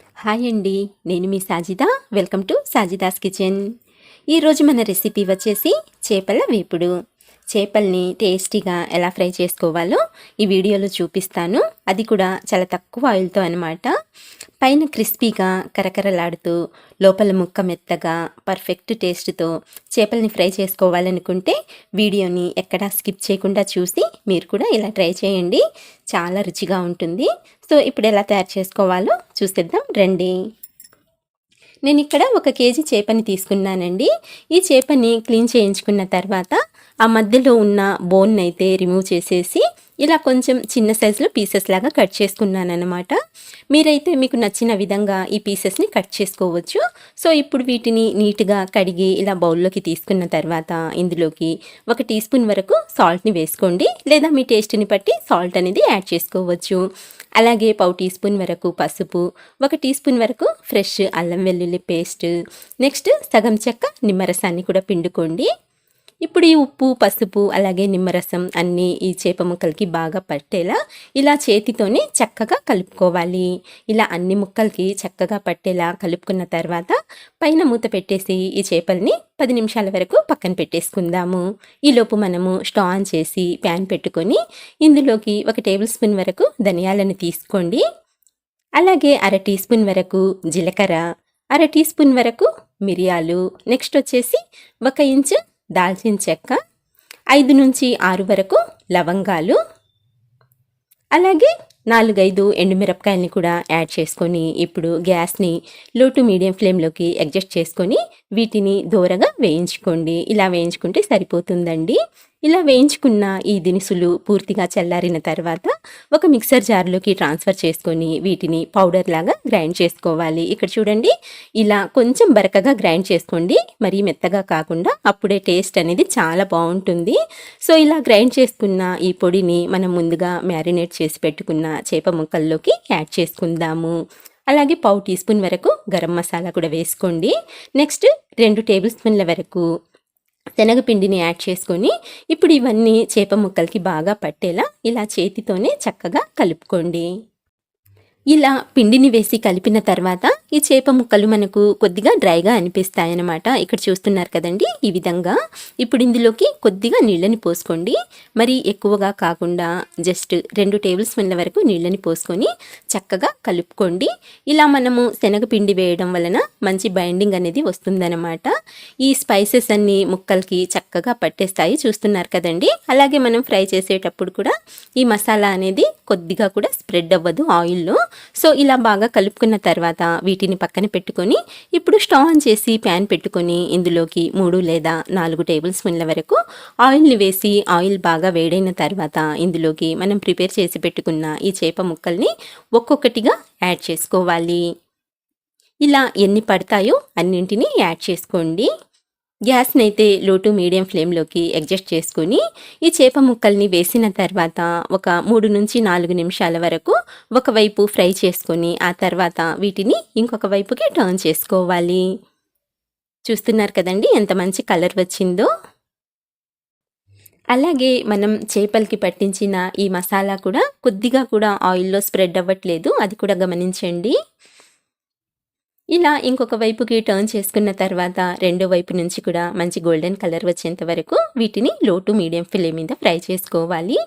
Hi అండి నేను మీ Sajida. Welcome to Sajida's kitchen. ఈరోజు మన రెసిపీ వచ్చేసి చేపల వేపుడు. చేపల్ని టేస్టీగా ఎలా ఫ్రై చేసుకోవాలో ఈ వీడియోలో చూపిస్తాను. అది కూడా చాలా తక్కువ ఆయిల్తో అనమాట పైన క్రిస్పీగా కరకరలాడుతూ లోపల ముక్క మెత్తగా పర్ఫెక్ట్ టేస్ట్తో చేపల్ని ఫ్రై చేసుకోవాలనుకుంటే వీడియోని ఎక్కడా స్కిప్ చేయకుండా చూసి మీరు కూడా ఇలా ట్రై చేయండి. చాలా రుచిగా ఉంటుంది. సో ఇప్పుడు ఎలా తయారు చేసుకోవాలో చూసేద్దాం. రండి. నేను ఇక్కడ ఒక కేజీ చేపని తీసుకున్నానండి. ఈ చేపని క్లీన్ చేయించుకున్న తర్వాత ఆ మధ్యలో ఉన్న బోన్ అయితే రిమూవ్ చేసేసి ఇలా కొంచెం చిన్న సైజులో పీసెస్ లాగా కట్ చేసుకున్నాను అనమాట మీరైతే మీకు నచ్చిన విధంగా ఈ పీసెస్ని కట్ చేసుకోవచ్చు. సో ఇప్పుడు వీటిని నీట్గా కడిగి ఇలా బౌల్లోకి తీసుకున్న తర్వాత ఇందులోకి ఒక టీ స్పూన్ వరకు సాల్ట్ని వేసుకోండి. లేదా మీ టేస్ట్ని బట్టి సాల్ట్ అనేది యాడ్ చేసుకోవచ్చు. అలాగే పావు టీ స్పూన్ వరకు పసుపు ఒక టీ స్పూన్ వరకు ఫ్రెష్ అల్లం వెల్లుల్లి పేస్ట్ నెక్స్ట్ సగం చెక్క నిమ్మరసాన్ని కూడా పిండుకోండి. ఇప్పుడు ఈ ఉప్పు పసుపు అలాగే నిమ్మరసం అన్నీ ఈ చేప ముక్కలకి బాగా పట్టేలా ఇలా చేతితోనే చక్కగా కలుపుకోవాలి. ఇలా అన్ని ముక్కలకి చక్కగా పట్టేలా కలుపుకున్న తర్వాత పైన మూత పెట్టేసి ఈ చేపల్ని పది నిమిషాల వరకు పక్కన పెట్టేసుకుందాము. ఈలోపు మనము స్టవ్ ఆన్ చేసి ప్యాన్ పెట్టుకొని ఇందులోకి ఒక టేబుల్ స్పూన్ వరకు ధనియాలను తీసుకోండి. అలాగే అర టీ స్పూన్ వరకు జీలకర్ర అర టీ స్పూన్ వరకు మిరియాలు నెక్స్ట్ వచ్చేసి ఒక ఇంచు దాల్చిన చెక్క ఐదు నుంచి ఆరు వరకు లవంగాలు అలాగే నాలుగైదు ఎండుమిరపకాయలని కూడా యాడ్ చేసుకొని ఇప్పుడు గ్యాస్ని లో టు మీడియం ఫ్లేమ్లోకి అడ్జస్ట్ చేసుకొని వీటిని దూరగా వేయించుకోండి. ఇలా వేయించుకుంటే సరిపోతుందండి. ఇలా వేయించుకున్న ఈ దినుసులు పూర్తిగా చల్లారిన తర్వాత ఒక మిక్సర్ జార్లోకి ట్రాన్స్ఫర్ చేసుకొని వీటిని పౌడర్ లాగా గ్రైండ్ చేసుకోవాలి. ఇక్కడ చూడండి ఇలా కొంచెం బరకగా గ్రైండ్ చేసుకోండి. మరీ మెత్తగా కాకుండా అప్పుడే టేస్ట్ అనేది చాలా బాగుంటుంది. సో ఇలా గ్రైండ్ చేసుకున్న ఈ పొడిని మనం ముందుగా మ్యారినేట్ చేసి పెట్టుకున్న చేప ముక్కల్లోకి యాడ్ చేసుకుందాము. అలాగే పావు టీ స్పూన్ వరకు గరం మసాలా కూడా వేసుకోండి. నెక్స్ట్ రెండు టేబుల్ స్పూన్ల వరకు శనగపిండిని యాడ్ చేసుకొని ఇప్పుడు ఇవన్నీ చేప ముక్కలకి బాగా పట్టేలా ఇలా చేతితోనే చక్కగా కలుపుకోండి. ఇలా పిండిని వేసి కలిపిన తర్వాత ఈ చేప ముక్కలు మనకు కొద్దిగా డ్రైగా అనిపిస్తాయన్నమాట. ఇక్కడ చూస్తున్నారు కదండి ఈ విధంగా. ఇప్పుడు ఇందులోకి కొద్దిగా నీళ్ళని పోసుకోండి. మరి ఎక్కువగా కాకుండా జస్ట్ రెండు టేబుల్ స్పూన్ల వరకు నీళ్ళని పోసుకొని చక్కగా కలుపుకోండి. ఇలా మనము శనగపిండి వేయడం వలన మంచి బైండింగ్ అనేది వస్తుందన్నమాట. ఈ స్పైసెస్ అన్ని ముక్కలకి చక్కగా పట్టేస్తాయి. చూస్తున్నారు కదండి. అలాగే మనం ఫ్రై చేసేటప్పుడు కూడా ఈ మసాలా అనేది కొద్దిగా కూడా స్ప్రెడ్ అవ్వదు ఆయిల్లో. సో ఇలా బాగా కలుపుకున్న తర్వాత వీటిని పక్కన పెట్టుకొని ఇప్పుడు స్టవ్ ఆన్ చేసి ప్యాన్ పెట్టుకొని ఇందులోకి మూడు లేదా నాలుగు టేబుల్ స్పూన్ల వరకు ఆయిల్ని వేసి ఆయిల్ బాగా వేడైన తర్వాత ఇందులోకి మనం ప్రిపేర్ చేసి పెట్టుకున్న ఈ చేప ముక్కల్ని ఒక్కొక్కటిగా యాడ్ చేసుకోవాలి. ఇలా ఎన్ని పడతాయో అన్నింటినీ యాడ్ చేసుకోండి. గ్యాస్ని అయితే లో టు మీడియం ఫ్లేమ్లోకి అడ్జస్ట్ చేసుకుని ఈ చేప ముక్కల్ని వేసిన తర్వాత ఒక మూడు నుంచి నాలుగు నిమిషాల వరకు ఒకవైపు ఫ్రై చేసుకొని ఆ తర్వాత వీటిని ఇంకొక వైపుకి టర్న్ చేసుకోవాలి. చూస్తున్నారు కదండి ఎంత మంచి కలర్ వచ్చిందో? అలాగే మనం చేపలకి పట్టించిన ఈ మసాలా కూడా కొద్దిగా కూడా ఆయిల్లో స్ప్రెడ్ అవ్వట్లేదు అది కూడా గమనించండి. ఇలా ఇంకొక వైపుకి టర్న్ చేసుకున్న తర్వాత రెండో వైపు నుంచి కూడా మంచి గోల్డెన్ కలర్ వచ్చేంత వరకు వీటిని లో టు మీడియం ఫ్లేమ్ మీద ఫ్రై చేసుకోవాలి.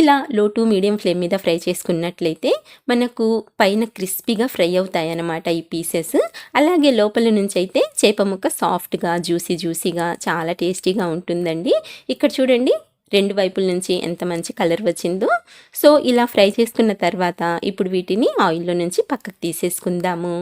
ఇలా లో టు మీడియం ఫ్లేమ్ మీద ఫ్రై చేసుకున్నట్లయితే మనకు పైన క్రిస్పీగా ఫ్రై అవుతాయి అన్నమాట ఈ పీసెస్ అలాగే లోపల నుంచి అయితే చేప ముక్క సాఫ్ట్గా జ్యూసీ జ్యూసీగా చాలా టేస్టీగా ఉంటుందండి. ఇక్కడ చూడండి రెండు వైపుల నుంచి ఎంత మంచి కలర్ వచ్చిందో. సో ఇలా ఫ్రై చేసుకున్న తర్వాత ఇప్పుడు వీటిని ఆయిల్లో నుంచి పక్కకు తీసేసుకుందాము.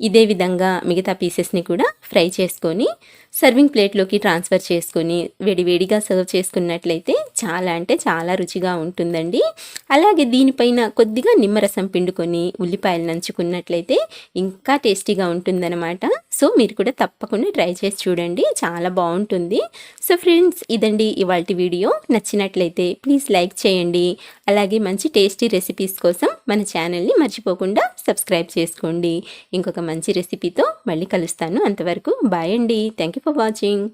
ఇదే విధంగా మిగతా పీసెస్ని కూడా ఫ్రై చేసుకొని సర్వింగ్ ప్లేట్లోకి ట్రాన్స్ఫర్ చేసుకొని వేడివేడిగా సర్వ్ చేసుకున్నట్లయితే చాలా అంటే చాలా రుచిగా ఉంటుందండి. అలాగే దీనిపైన కొద్దిగా నిమ్మరసం పిండుకొని ఉల్లిపాయలు నంచుకున్నట్లయితే ఇంకా టేస్టీగా ఉంటుందన్నమాట. సో మీరు కూడా తప్పకుండా ట్రై చేసి చూడండి చాలా బాగుంటుంది. సో ఫ్రెండ్స్ ఇదండి ఇవాళ వీడియో. నచ్చినట్లయితే ప్లీజ్ లైక్ చేయండి. అలాగే మంచి టేస్టీ రెసిపీస్ కోసం మన ఛానల్ని మర్చిపోకుండా సబ్స్క్రైబ్ చేసుకోండి. ఇంకొక మంచి రెసిపీతో మళ్ళీ కలుస్తాను. అంతవరకు బాయ్ అండి. Thank you for watching